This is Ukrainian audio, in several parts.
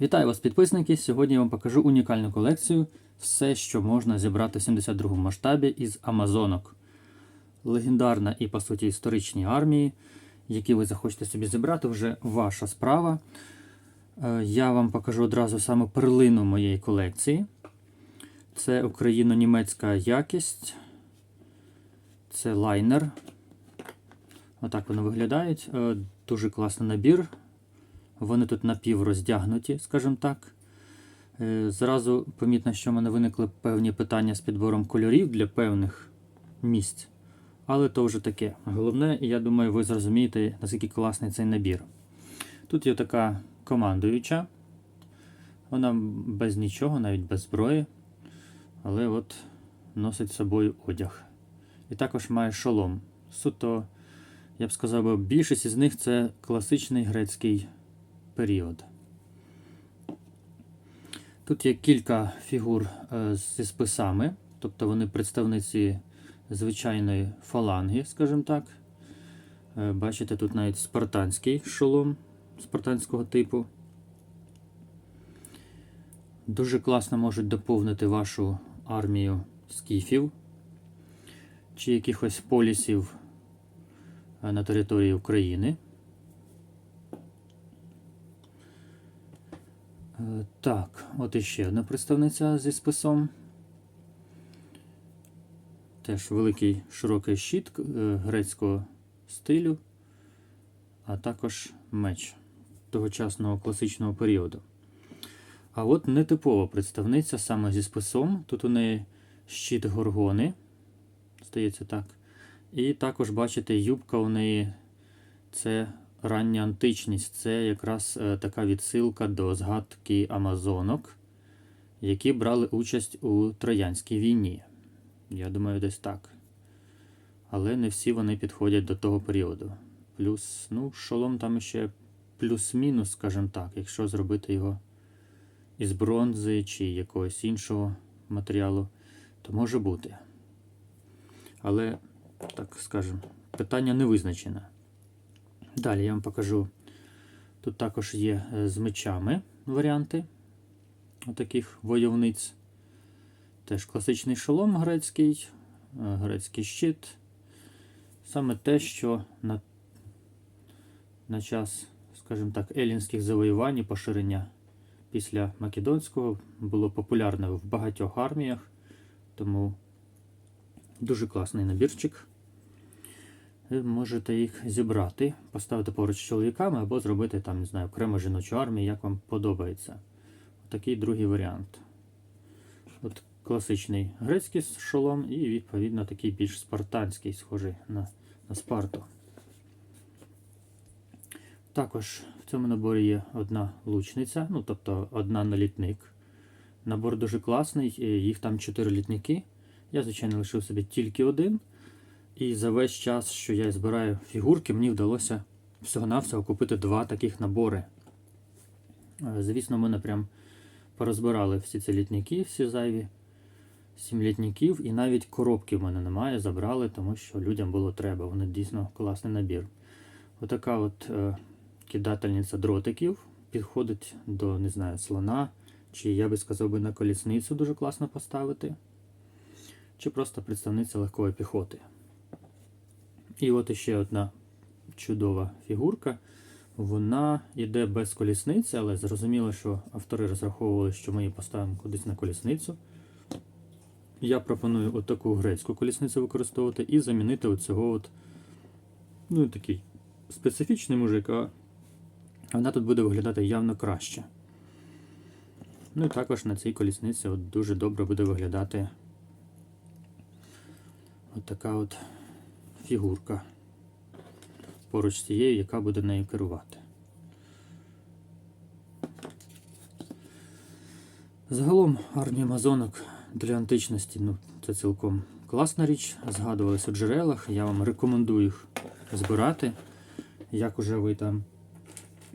Вітаю вас, підписники! Сьогодні я вам покажу унікальну колекцію. Все, що можна зібрати в 72 масштабі із Амазонок. Легендарна і, по суті, історичні армії, які ви захочете собі зібрати, вже ваша справа. Е, Я вам покажу одразу саме перлину моєї колекції. Це україно-німецька якість. Це лайнер. Отак вони виглядають. Е, Дуже класний набір. Вони тут напівроздягнуті, скажімо так. Е, Зразу помітно, що в мене виникли певні питання з підбором кольорів для певних місць. Але то вже таке. Головне, я думаю, ви зрозумієте, наскільки класний цей набір. Тут є така командуюча. Вона без нічого, навіть без зброї. Але от носить з собою одяг. І також має шолом. Суто, я б сказав, більшість із них це класичний грецький період. Тут є кілька фігур е, зі списами, тобто вони представниці звичайної фаланги, скажімо так. Е, Бачите, тут навіть спартанський шолом спартанського типу. Дуже класно можуть доповнити вашу армію скіфів чи якихось полісів е, на території України. Так, от іще одна представниця зі списом. Теж великий широкий щит е, грецького стилю, а також меч тогочасного класичного періоду. А от нетипова представниця саме зі списом. Тут у неї щит горгони, здається так. І також, бачите, юбка у неї це рання античність. Це якраз е, така відсилка до згадки Амазонок, які брали участь у Троянській війні. Я думаю, десь так. Але не всі вони підходять до того періоду. Плюс, ну, шолом там ще плюс-мінус, скажімо так, якщо зробити його із бронзи чи якогось іншого матеріалу, то може бути. Але, так скажемо, питання не визначене. Далі я вам покажу. Тут також є е, з мечами варіанти отаких войовниць. Теж класичний шолом грецький, е, грецький щит. Саме те, що на, на час, скажімо так, елінських завоювань і поширення після Македонського було популярне в багатьох арміях. Тому дуже класний набірчик. Ви можете їх зібрати, поставити поруч з чоловіками або зробити там, не знаю, окремо жіночу армію, як вам подобається. Такий другий варіант. От класичний грецький шолом і, відповідно, такий більш спартанський, схожий на, на Спарту. Також в цьому наборі є одна лучниця, ну тобто одна налітник. Набор дуже класний, їх там 4 літники. Я, звичайно, лишив собі тільки один. І за весь час, що я збираю фігурки, мені вдалося всього-навсього купити два таких набори. Е, Звісно, ми прям порозбирали всі ці літники, всі зайві сім літників, і навіть коробки в мене немає, забрали, тому що людям було треба. Вони дійсно класний набір. Отака от е, кидательниця дротиків підходить до, не знаю, слона, чи я би сказав би на колісницю дуже класно поставити, чи просто представниця легкої піхоти. І от іще одна чудова фігурка. Вона йде без колісниці, але зрозуміло, що автори розраховували, що ми її поставимо кудись на колісницю. Я пропоную отаку грецьку колісницю використовувати і замінити оцього от, ну, такий специфічний мужик, а вона тут буде виглядати явно краще. Ну і також на цій колісниці от дуже добре буде виглядати от от фігурка поруч з тією, яка буде нею керувати. Загалом армія Амазонок для античності ну, це цілком класна річ. Згадувалися у джерелах. Я вам рекомендую їх збирати. Як уже ви там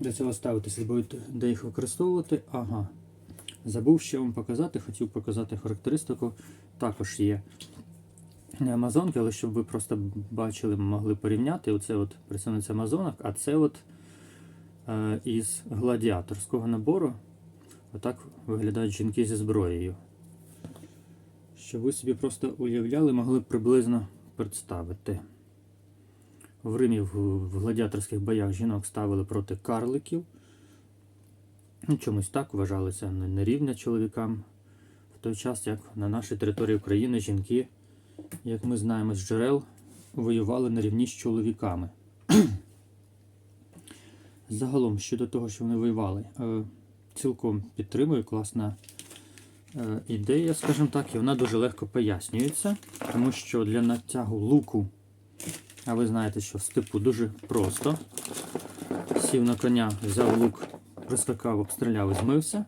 до цього ставитеся, будете де їх використовувати. Ага. Забув ще вам показати, хотів показати характеристику. Також є не Амазонки, але щоб ви просто бачили, могли порівняти. Оце от представниця Амазонок, а це от е, із гладіаторського набору. Отак виглядають жінки зі зброєю. Щоб ви собі просто уявляли, могли приблизно представити. В Римі в, гладіаторських боях жінок ставили проти карликів. Ну, чомусь так вважалися не- нерівня чоловікам. В той час, як на нашій території України жінки, як ми знаємо з джерел, воювали на рівні з чоловіками. Загалом, щодо того, що вони воювали, е, цілком підтримую, класна е, ідея, скажімо так, і вона дуже легко пояснюється, тому що для натягу луку, а ви знаєте, що в степу дуже просто. Сів на коня, взяв лук, прискакав, обстріляв і змився,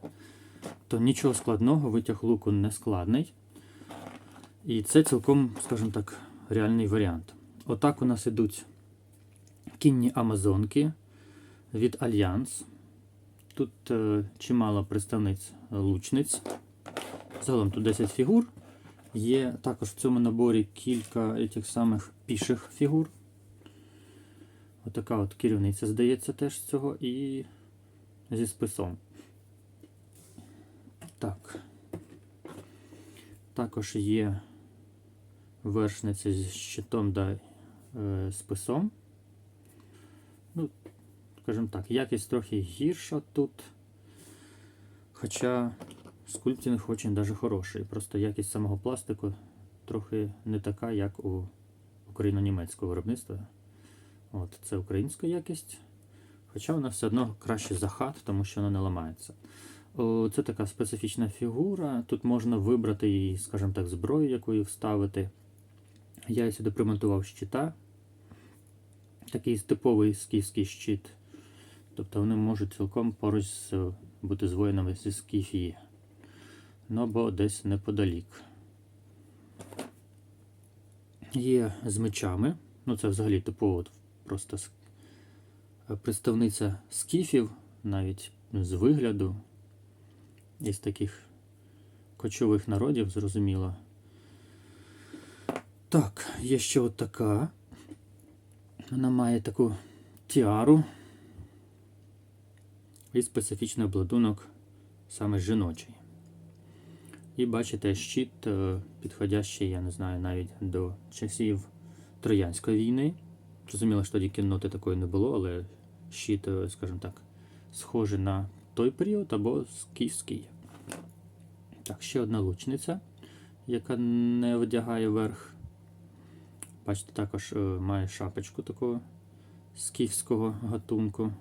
то нічого складного, витяг луку не складний. І це цілком, скажімо так, реальний варіант. Отак у нас ідуть кінні амазонки від Альянс. Тут е, чимало представниць лучниць. Загалом тут 10 фігур. Є також в цьому наборі кілька тих самих піших фігур. Отака от керівниця, здається, теж цього і зі списом. Так. Також є вершниця зі щитом та е, списом. Ну, скажімо так, якість трохи гірша тут. Хоча скульптинг очень даже хороший. Просто якість самого пластику трохи не така, як у україно-німецького виробництва. От, це українська якість. Хоча вона все одно краще за хат, тому що вона не ламається. О, Це така специфічна фігура. Тут можна вибрати її, скажімо так, зброю, якою вставити. Я сюди примонтував щита. Такий типовий скіфський щит. Тобто вони можуть цілком поруч з, бути з воїнами зі Скіфії. Ну або десь неподалік. Є з мечами. Ну, це взагалі типово просто представниця скіфів, навіть з вигляду, із таких кочових народів, зрозуміло. Так, є ще от така. Вона має таку тіару і специфічний обладунок саме жіночий. І бачите, щит е, підходящий, я не знаю, навіть до часів Троянської війни. Зрозуміло, що тоді кінноти такої не було, але щит, е, скажімо так, схожий на той період або скіфський. Так, ще одна лучниця, яка не одягає верх. Бачите, також е, має шапочку такого скіфського гатунку.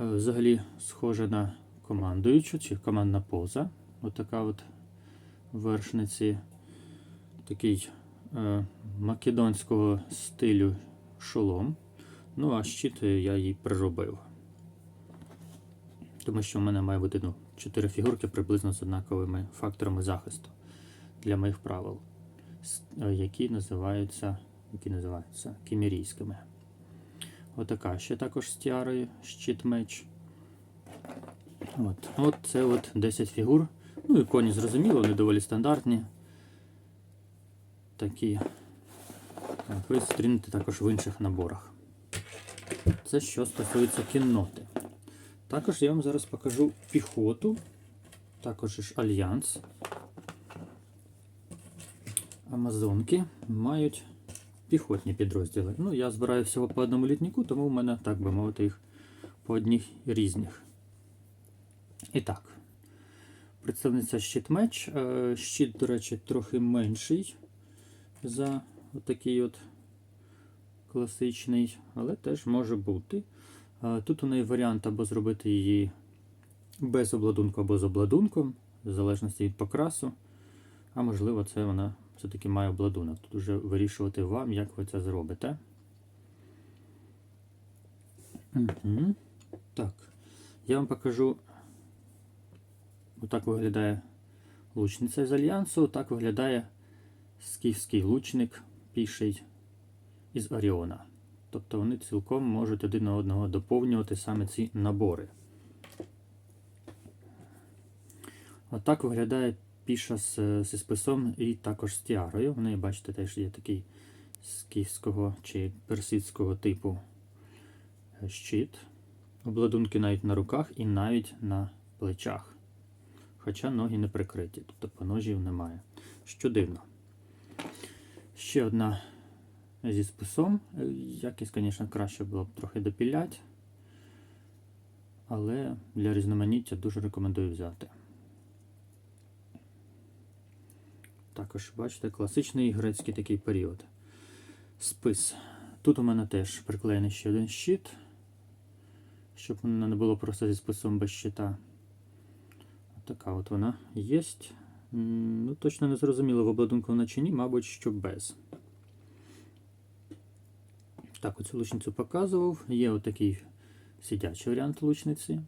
Е, Взагалі схожа на командуючу чи командна поза. Отака от вершниці. Такий е, македонського стилю шолом. Ну, а щит е, я її приробив. Тому що в мене має бути ну, 4 фігурки приблизно з однаковими факторами захисту для моїх правил, які називаються, які називаються кімерійськими. Отака ще також з тіарою, щит меч. От. от це от 10 фігур. Ну і коні зрозуміло, вони доволі стандартні. Такі. От, ви зустрінете також в інших наборах. Це що стосується кінноти. Також я вам зараз покажу піхоту, також ж альянс. Амазонки мають піхотні підрозділи. Ну, я збираю всього по одному літніку, тому в мене, так би мовити, їх по одних різних. І так, представниця щит-меч. Е, Щит, до речі, трохи менший за такий от класичний, але теж може бути. Е, Тут у неї варіант або зробити її без обладунку, або з обладунком, в залежності від покрасу. А можливо, це вона все-таки має обладунок. Тут вже вирішувати вам, як ви це зробите. Угу. Так, я вам покажу. Отак виглядає лучниця з альянсу, так виглядає скіфський лучник піший із Оріона. Тобто вони цілком можуть один на одного доповнювати саме ці набори. Отак виглядає піша з, зі списом і також з тіарою. В неї, бачите, теж є такий скіфського чи персидського типу щит. Обладунки навіть на руках і навіть на плечах. Хоча ноги не прикриті, тобто поножів немає. Що дивно. Ще одна зі списом. Е, Якість, звісно, краще було б трохи допіляти. Але для різноманіття дуже рекомендую взяти. Також, бачите, класичний грецький такий період. Спис. Тут у мене теж приклеєний ще один щит, щоб вона не було просто зі списом без щита. Така от вона є. Ну, точно не зрозуміло, в обладунку вона чи ні, мабуть, що без. Так, оцю лучницю показував. Є отакий сидячий варіант лучниці.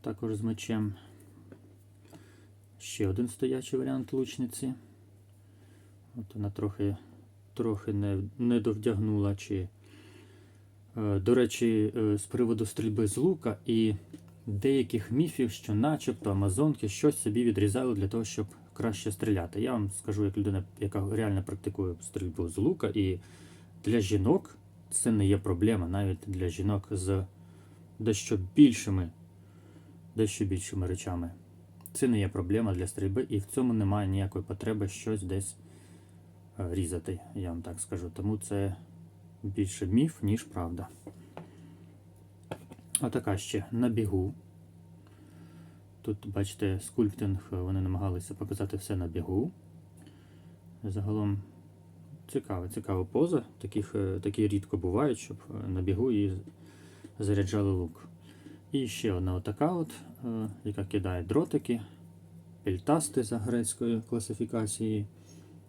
Також з мечем. Ще один стоячий варіант лучниці. От вона трохи трохи не, не довдягнула. Чи, е, До речі, е, з приводу стрільби з лука і деяких міфів, що начебто амазонки щось собі відрізали для того, щоб краще стріляти. Я вам скажу, як людина, яка реально практикує стрільбу з лука, і для жінок це не є проблема, навіть для жінок з дещо більшими, дещо більшими речами. Це не є проблема для стрільби, і в цьому немає ніякої потреби щось десь е, різати, я вам так скажу. Тому це більше міф, ніж правда. Отака ще на бігу. Тут, бачите, скульптинг, вони намагалися показати все на бігу. Загалом цікава, цікава поза. Таких, е, такі рідко бувають, щоб е, на бігу і заряджали лук. І ще одна отака, от, е, яка кидає дротики, пельтасти за грецькою класифікацією.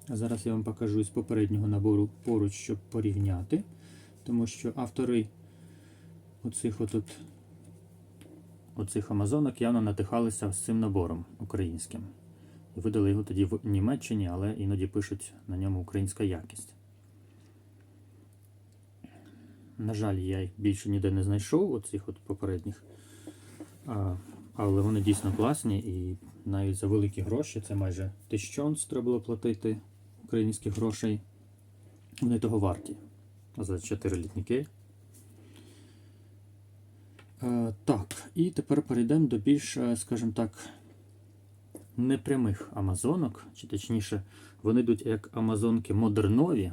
Зараз я вам покажу із попереднього набору поруч, щоб порівняти, тому що автори оцих отут, оцих амазонок явно надихалися з цим набором українським. І видали його тоді в Німеччині, але іноді пишуть на ньому українська якість. На жаль, я їх більше ніде не знайшов, оцих от попередніх. А, але вони дійсно класні і навіть за великі гроші, це майже тисячонц треба було платити українських грошей. Вони того варті. За 4 літники. Е, так, і тепер перейдемо до більш, е, скажімо так, непрямих амазонок, чи точніше, вони йдуть як амазонки модернові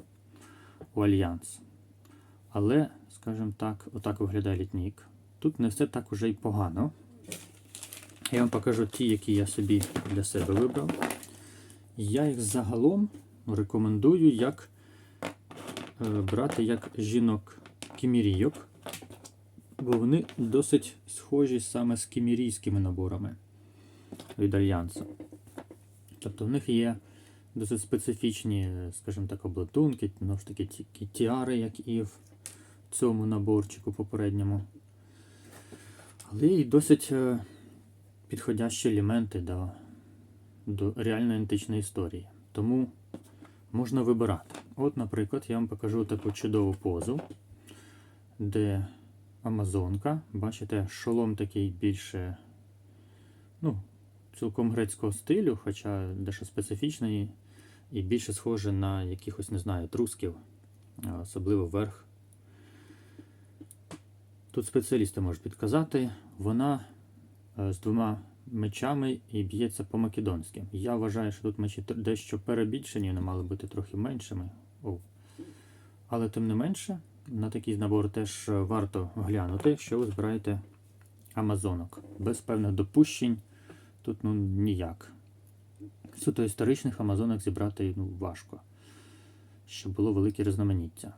у Альянс. Але, скажімо так, отак виглядає літнік. Тут не все так уже й погано. Я вам покажу ті, які я собі для себе вибрав. Я їх загалом рекомендую як е, брати як жінок кімірійок, бо вони досить схожі саме з кімірійськими наборами від Альянсу. Тобто в них є досить специфічні, скажімо так, обладунки, ну ж таки ті тіари, як і в цьому наборчику попередньому. Але і досить е, підходящі елементи до, до реальної античної історії. Тому можна вибирати. От, наприклад, я вам покажу таку чудову позу, де Амазонка, бачите, шолом такий більше, ну, цілком грецького стилю, хоча дещо специфічний і більше схоже на якихось, не знаю, трусків, особливо верх. Тут спеціалісти можуть підказати, вона з двома мечами і б'ється по-македонськи. Я вважаю, що тут мечі дещо перебільшені, вони мали бути трохи меншими. О. Але тим не менше, на такий набор теж варто глянути, якщо ви збираєте амазонок. Без певних допущень тут ну, ніяк. Суто історичних амазонок зібрати ну, важко, щоб було велике різноманіття.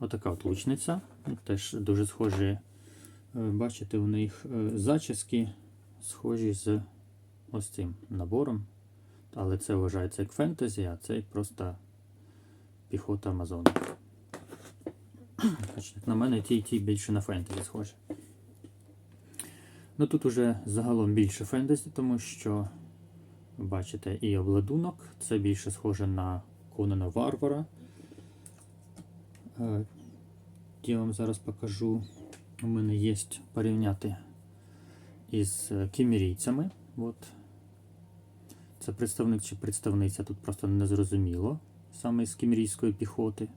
Отака от лучниця. Теж дуже схожі, е, бачите, у них е, зачіски схожі з ось цим набором. Але це вважається як фентезі, а це як просто піхота амазонок. Хоч, як на мене, ті ті більше на фентезі схожі. Ну тут уже загалом більше фентезі, тому що, бачите, і обладунок, це більше схоже на Конана Варвара. Е, Я вам зараз покажу. У мене є порівняти із е, кімірійцями. От. Це представник чи представниця, тут просто незрозуміло, саме з кімрійської піхоти.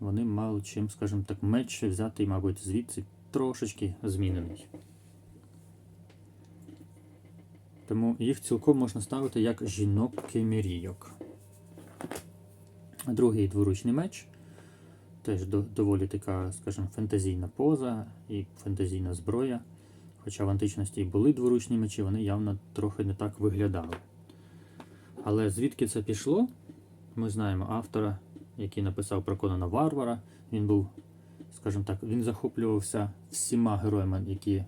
вони мали чим, скажімо так, меч взяти, мабуть, звідси трошечки змінений. Тому їх цілком можна ставити як жінок кемерійок. Другий дворучний меч. Теж доволі така, скажімо, фентезійна поза і фентезійна зброя. Хоча в античності і були дворучні мечі, вони явно трохи не так виглядали. Але звідки це пішло? Ми знаємо автора, який написав про Конана Варвара. Він був, скажімо так, він захоплювався всіма героями, які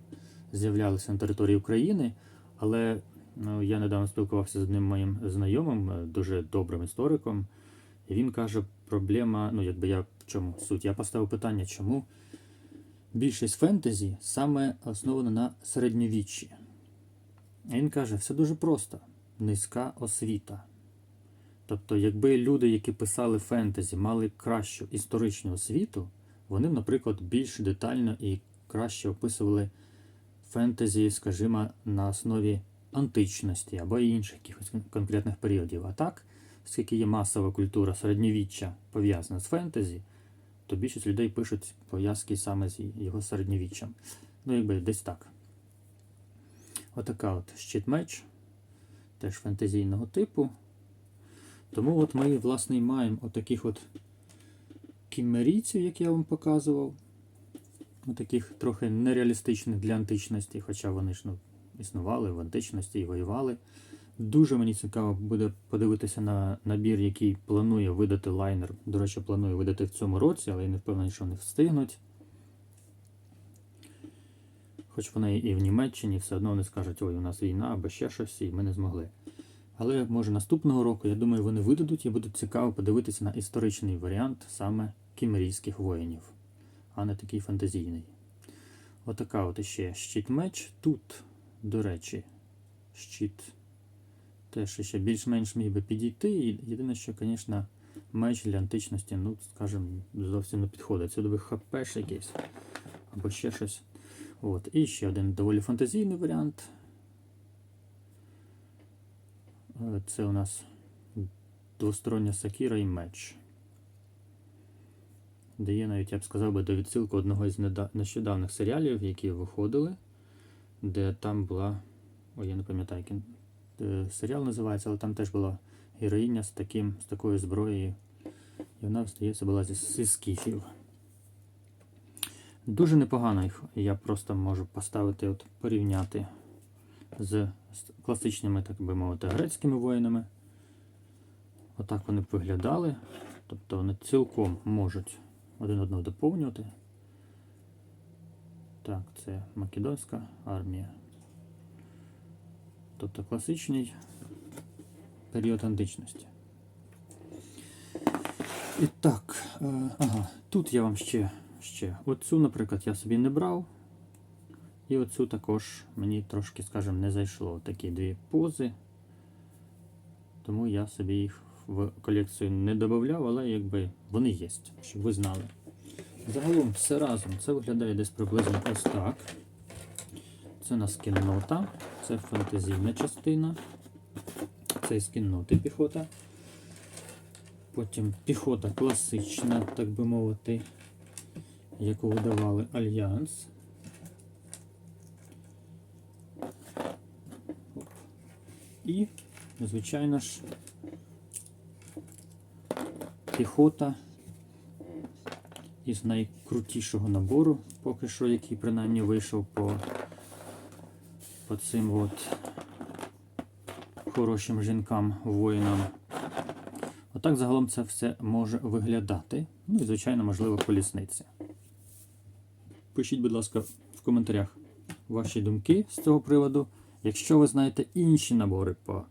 з'являлися на території України. Але ну, я недавно спілкувався з одним моїм знайомим, е, дуже добрим істориком. І він каже, проблема, ну якби я чому суть? Я поставив питання, чому більшість фентезі саме основана на середньовіччі. А він каже, все дуже просто: низька освіта. Тобто, якби люди, які писали фентезі, мали кращу історичну освіту, вони наприклад, більш детально і краще описували фентезі, скажімо, на основі античності або інших якихось конкретних періодів. А так, оскільки є масова культура середньовіччя пов'язана з фентезі, то більшість людей пишуть пов'язки саме з його середньовіччям. Ну, якби десь так. Отака от щит-меч, теж фентезійного типу. Тому от ми, власне, і маємо отаких от кімерійців, як я вам показував. Таких трохи нереалістичних для античності, хоча вони ж ну, існували в античності і воювали. Дуже мені цікаво буде подивитися на набір, який планує видати лайнер. До речі, планує видати в цьому році, але я не впевнений, що вони встигнуть. Хоч вони і в Німеччині все одно вони скажуть, ой, у нас війна або ще щось, і ми не змогли. Але може наступного року, я думаю, вони видадуть і буде цікаво подивитися на історичний варіант саме кімерійських воїнів, а не такий фантазійний. Отака от іще щит-меч. Тут, до речі, щит теж ще більш-менш міг би підійти. І єдине, що, звісно, меч для античності, ну, скажімо, зовсім не підходить. Сюди би хпш якийсь або ще щось. От. І ще один доволі фантазійний варіант. Е, Це у нас двостороння сакіра і меч. Де є навіть, я б сказав би, до відсилку одного із нещодавних серіалів, які виходили, де там була. Ой, я не пам'ятаю, серіал називається, але там теж була героїня з, таким, з такою зброєю. І вона, здається, була зі, зі скіфів. Дуже непогано їх. Я просто можу поставити, от, порівняти з, з класичними, так би мовити, грецькими воїнами. Отак вони б виглядали. Тобто вони цілком можуть один одного доповнювати. Так, це Македонська армія. Тобто класичний період античності. І так, е, ага, тут я вам ще, ще. Оцю, наприклад, я собі не брав. І оцю також мені трошки, скажімо, не зайшло. Такі дві пози. Тому я собі їх в колекцію не додавав, але якби вони є, щоб ви знали. Загалом все разом це виглядає десь приблизно ось так. Це у нас кіннота, це фантазійна частина. Це із кінноти піхота. Потім піхота класична, так би мовити, яку видавали Альянс. І, звичайно ж, піхота із найкрутішого набору, поки що, який принаймні вийшов по, по цим от хорошим жінкам, воїнам. Отак загалом це все може виглядати. Ну і, звичайно, можливо, колісниця. Пишіть, будь ласка, в коментарях ваші думки з цього приводу. Якщо ви знаєте інші набори по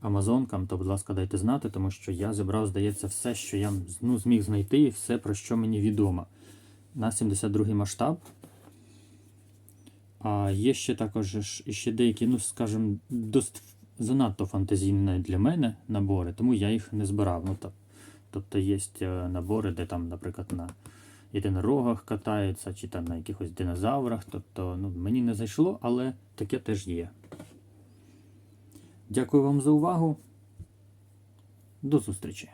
Амазонкам, то, будь ласка, дайте знати, тому що я зібрав, здається, все, що я ну, зміг знайти, і все, про що мені відомо. На 72 масштаб. А є ще також ще деякі, ну, скажімо, досить занадто фантазійні для мене набори, тому я їх не збирав. Ну, тоб- тобто є е, набори, де там, наприклад, на єдинорогах катаються, чи там на якихось динозаврах. Тобто, ну, мені не зайшло, але таке теж є. Дякую вам за увагу. До зустрічі!